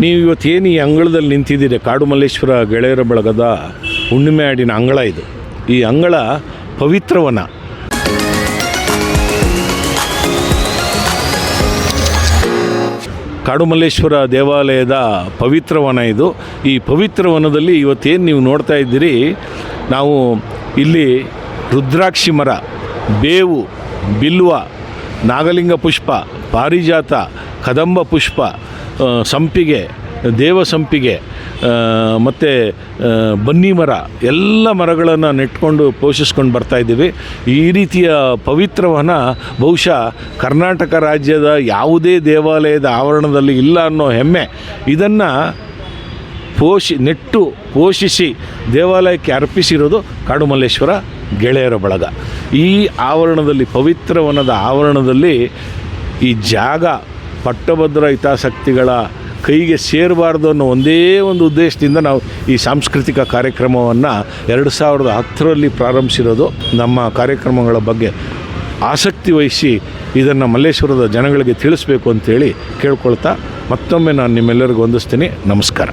ನೀವು ಇವತ್ತೇನು ಈ ಅಂಗಳದಲ್ಲಿ ನಿಂತಿದ್ದೀರಿ? ಕಾಡು ಮಲ್ಲೇಶ್ವರ ಗೆಳೆಯರ ಬಳಗದ ಹುಣ್ಣಿಮೆ ಆಡಿನ ಅಂಗಳ ಇದು. ಈ ಅಂಗಳ ಪವಿತ್ರವನ. ಕಾಡುಮಲ್ಲೇಶ್ವರ ದೇವಾಲಯದ ಪವಿತ್ರವನ ಇದು. ಈ ಪವಿತ್ರವನದಲ್ಲಿ ಇವತ್ತೇನು ನೀವು ನೋಡ್ತಾ ಇದ್ದೀರಿ? ನಾವು ಇಲ್ಲಿ ರುದ್ರಾಕ್ಷಿ ಮರ, ಬೇವು, ಬಿಲ್ವ, ನಾಗಲಿಂಗ ಪುಷ್ಪ, ಪಾರಿಜಾತ ಕದಂಬ ಪುಷ್ಪ ಸಂಪಿಗೆ, ದೇವ ಸಂಪಿಗೆ ಮತ್ತು ಬನ್ನಿ ಮರ, ಎಲ್ಲ ಮರಗಳನ್ನು ನೆಟ್ಕೊಂಡು ಪೋಷಿಸ್ಕೊಂಡು ಬರ್ತಾ ಇದ್ದೀವಿ. ಈ ರೀತಿಯ ಪವಿತ್ರವನ ಬಹುಶಃ ಕರ್ನಾಟಕ ರಾಜ್ಯದ ಯಾವುದೇ ದೇವಾಲಯದ ಆವರಣದಲ್ಲಿ ಇಲ್ಲ ಅನ್ನೋ ಹೆಮ್ಮೆ. ಇದನ್ನು ಪೋಷಿ, ನೆಟ್ಟು ಪೋಷಿಸಿ ದೇವಾಲಯಕ್ಕೆ ಅರ್ಪಿಸಿರೋದು ಕಾಡುಮಲ್ಲೇಶ್ವರ ಗೆಳೆಯರ ಬಳಗ. ಈ ಆವರಣದಲ್ಲಿ, ಪವಿತ್ರವನದ ಆವರಣದಲ್ಲಿ ಈ ಜಾಗ ಪಟ್ಟಭದ್ರ ಹಿತಾಸಕ್ತಿಗಳ ಕೈಗೆ ಸೇರಬಾರ್ದು ಅನ್ನೋ ಒಂದೇ ಒಂದು ಉದ್ದೇಶದಿಂದ ನಾವು ಈ ಸಾಂಸ್ಕೃತಿಕ ಕಾರ್ಯಕ್ರಮವನ್ನು ಎರಡು ಸಾವಿರದ ಹತ್ತರಲ್ಲಿ ಪ್ರಾರಂಭಿಸಿರೋದು. ನಮ್ಮ ಕಾರ್ಯಕ್ರಮಗಳ ಬಗ್ಗೆ ಆಸಕ್ತಿ ವಹಿಸಿ ಇದನ್ನು ಮಲ್ಲೇಶ್ವರದ ಜನಗಳಿಗೆ ತಿಳಿಸ್ಬೇಕು ಅಂತೇಳಿ ಕೇಳ್ಕೊಳ್ತಾ ಮತ್ತೊಮ್ಮೆ ನಾನು ನಿಮ್ಮೆಲ್ಲರಿಗೂ ಹೊಂದಿಸ್ತೀನಿ ನಮಸ್ಕಾರ.